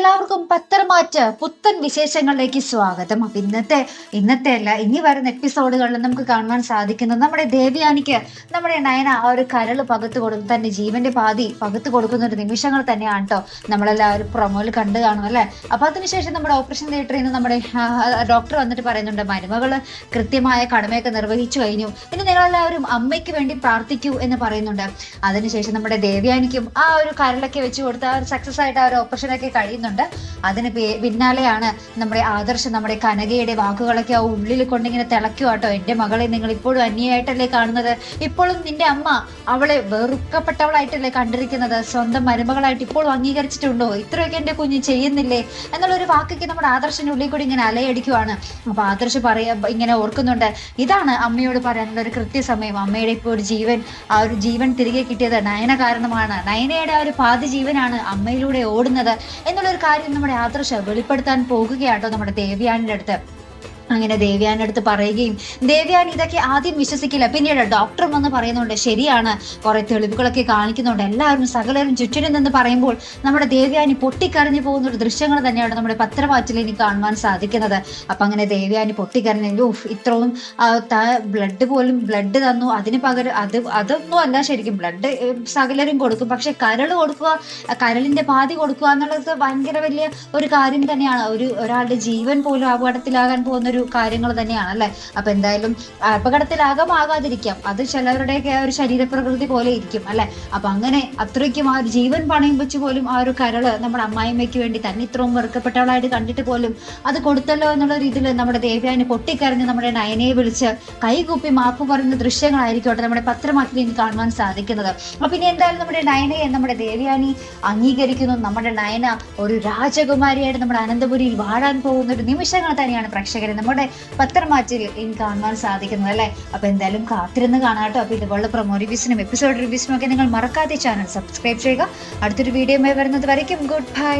എല്ലാവർക്കും പത്രമാറ്റ് പുത്തൻ വിശേഷങ്ങളിലേക്ക് സ്വാഗതം. അപ്പൊ ഇന്നത്തെ ഇന്നത്തെ അല്ല ഇനി വരുന്ന എപ്പിസോഡുകളിൽ നമുക്ക് കാണുവാൻ സാധിക്കുന്നത് നമ്മുടെ ദേവയാനിക്ക് നമ്മുടെ നയന ആ ഒരു കരൾ പകത്ത് കൊടുക്കും തന്റെ ജീവന്റെ പാതി പകത്ത് കൊടുക്കുന്ന ഒരു നിമിഷങ്ങൾ തന്നെയാണ് കേട്ടോ നമ്മളെല്ലാവരും പ്രൊമോയിൽ കണ്ടു കാണും അല്ലേ? അപ്പൊ അതിനുശേഷം നമ്മുടെ ഓപ്പറേഷൻ തിയേറ്ററിൽ നിന്ന് നമ്മുടെ ഡോക്ടർ വന്നിട്ട് പറയുന്നുണ്ട് മരുമകൾ കൃത്യമായ കടമയൊക്കെ നിർവഹിച്ചു കഴിഞ്ഞു. പിന്നെ നിങ്ങളെല്ലാവരും അമ്മയ്ക്ക് വേണ്ടി പ്രാർത്ഥിക്കൂ എന്ന് പറയുന്നുണ്ട്. അതിനുശേഷം നമ്മുടെ ദേവിയാനിക്കും ആ ഒരു കരളൊക്കെ വെച്ച് കൊടുത്ത് ആ ഒരു സക്സസ് ആയിട്ട് ആ ഒരു ഓപ്പറേഷനൊക്കെ കഴിയുന്നുണ്ട്. അതിന് പേ- പിന്നാലെയാണ് നമ്മുടെ ആദർശം നമ്മുടെ കനകയുടെ വാക്കുകളൊക്കെ ആ ഉള്ളിൽ കൊണ്ടിങ്ങനെ തിളയ്ക്കുക കേട്ടോ എന്റെ മകളെ നിങ്ങൾ ഇപ്പോഴും അന്യായിട്ടല്ലേ കാണുന്നത്? ഇപ്പോഴും നിന്റെ അമ്മ അവളെ വെറുക്കപ്പെട്ടവളായിട്ടല്ലേ കണ്ടിരിക്കുന്നത്? സ്വന്തം മരുമകളായിട്ട് ഇപ്പോഴും അംഗീകരിച്ചിട്ടുണ്ടോ? ഇത്രയൊക്കെ എന്റെ കുഞ്ഞ് ചെയ്യുന്നില്ലേ? എന്നുള്ളൊരു വാക്കൊക്കെ നമ്മുടെ ആദർശിന്റെ ഉള്ളിൽ കൂടി ഇങ്ങനെ അലയടിക്കുവാണ്. അപ്പോൾ ആദർശ് പറയാ ഇങ്ങനെ ഓർക്കുന്നുണ്ട്. ഇതാണ് അമ്മയോട് പറയാനുള്ള ഒരു കൃത്യസമയം. അമ്മയുടെ ഇപ്പോൾ ഒരു ജീവൻ ആ ഒരു ജീവൻ തിരികെ കിട്ടിയത് നയന കാരണമാണ്. നയനയുടെ ആ ഒരു പാതി ജീവനാണ് അമ്മയിലൂടെ ഓടുന്നത് എന്നുള്ളൊരു കാര്യം നമ്മുടെ ആദർശ വെളിപ്പെടുത്താൻ പോകുകയാട്ടോ നമ്മുടെ ദേവ്യാനിന്റെ അടുത്ത്. അങ്ങനെ ദേവ്യാന്റെ അടുത്ത് പറയുകയും ദേവ്യാൻ ഇതൊക്കെ ആദ്യം വിശ്വസിക്കില്ല. പിന്നീട് ഡോക്ടർ വന്ന് പറയുന്നുണ്ട് ശരിയാണ്. കുറെ തെളിവുകളൊക്കെ കാണിക്കുന്നുണ്ട്. എല്ലാവരും സകലരും ചുറ്റിനും നിന്ന് പറയുമ്പോൾ നമ്മുടെ ദേവ്യാനി പൊട്ടിക്കരഞ്ഞു പോകുന്ന ഒരു ദൃശ്യങ്ങൾ തന്നെയാണ് നമ്മുടെ പത്രവാച്ചിൽ ഇനി കാണുവാൻ സാധിക്കുന്നത്. അപ്പൊ അങ്ങനെ ദേവ്യാനി പൊട്ടിക്കരഞ്ഞു "ഉഫ്, ഇത്രയും ബ്ലഡ് പോലും ബ്ലഡ് തന്നു. അതിന് പകരം അത് അതൊന്നും അല്ല ശരിക്കും ബ്ലഡ് സകലരും കൊടുക്കും. പക്ഷെ കരൾ കൊടുക്കുക കരളിന്റെ പാതി കൊടുക്കുക എന്നുള്ളത് ഭയങ്കര വലിയ ഒരു കാര്യം തന്നെയാണ്. ഒരു ഒരാളുടെ ജീവൻ പോലും അപകടത്തിലാകാൻ പോകുന്ന ഒരു കാര്യങ്ങൾ തന്നെയാണ് അല്ലെ? അപ്പൊ എന്തായാലും അപകടത്തിലാകമാകാതിരിക്കാം. അത് ചിലവരുടെയൊക്കെ ഒരു ശരീരപ്രകൃതി പോലെ ഇരിക്കും അല്ലെ? അപ്പൊ അങ്ങനെ അത്രയ്ക്കും ആ ഒരു ജീവൻ പണയം വെച്ച് പോലും ആ ഒരു കരൾ നമ്മുടെ അമ്മായിമ്മയ്ക്ക് വേണ്ടി തന്നെ ഇത്രയും വെറുക്കപ്പെട്ടവളായിട്ട് കണ്ടിട്ട് പോലും അത് കൊടുത്തല്ലോ എന്നുള്ള രീതിയിൽ നമ്മുടെ ദേവ്യാനി പൊട്ടിക്കരഞ്ഞ് നമ്മുടെ നയനയെ വിളിച്ച് കൈകൂപ്പി മാപ്പ് പറയുന്ന ദൃശ്യങ്ങളായിരിക്കട്ടെ നമ്മുടെ പത്രമാക്കി കാണുവാൻ സാധിക്കുന്നത്. അപ്പൊ ഇനി എന്തായാലും നമ്മുടെ നയനയെ നമ്മുടെ ദേവ്യാനി അംഗീകരിക്കുന്നു. നമ്മുടെ നയന ഒരു രാജകുമാരിയായിട്ട് നമ്മുടെ അനന്തപുരിയിൽ വാഴാൻ പോകുന്ന ഒരു നിമിഷങ്ങൾ തന്നെയാണ് പ്രേക്ഷകരെ. നമ്മുടെ പത്രമാറ്റിൽ ഇനി കാണുവാൻ സാധിക്കുന്നത് അല്ലെ? അപ്പൊ എന്തായാലും കാത്തിരുന്ന് കാണാട്ടോ അപ്പൊ ഇതുപോലുള്ള പ്രൊമോ റിവ്യൂസിനും എപ്പിസോഡ് റിവ്യൂസിനും ഒക്കെ നിങ്ങൾ മറക്കാതെ ചാനൽ സബ്സ്ക്രൈബ് ചെയ്യുക. അടുത്തൊരു വീഡിയോ വരുന്നത് വരയ്ക്കും. Good bye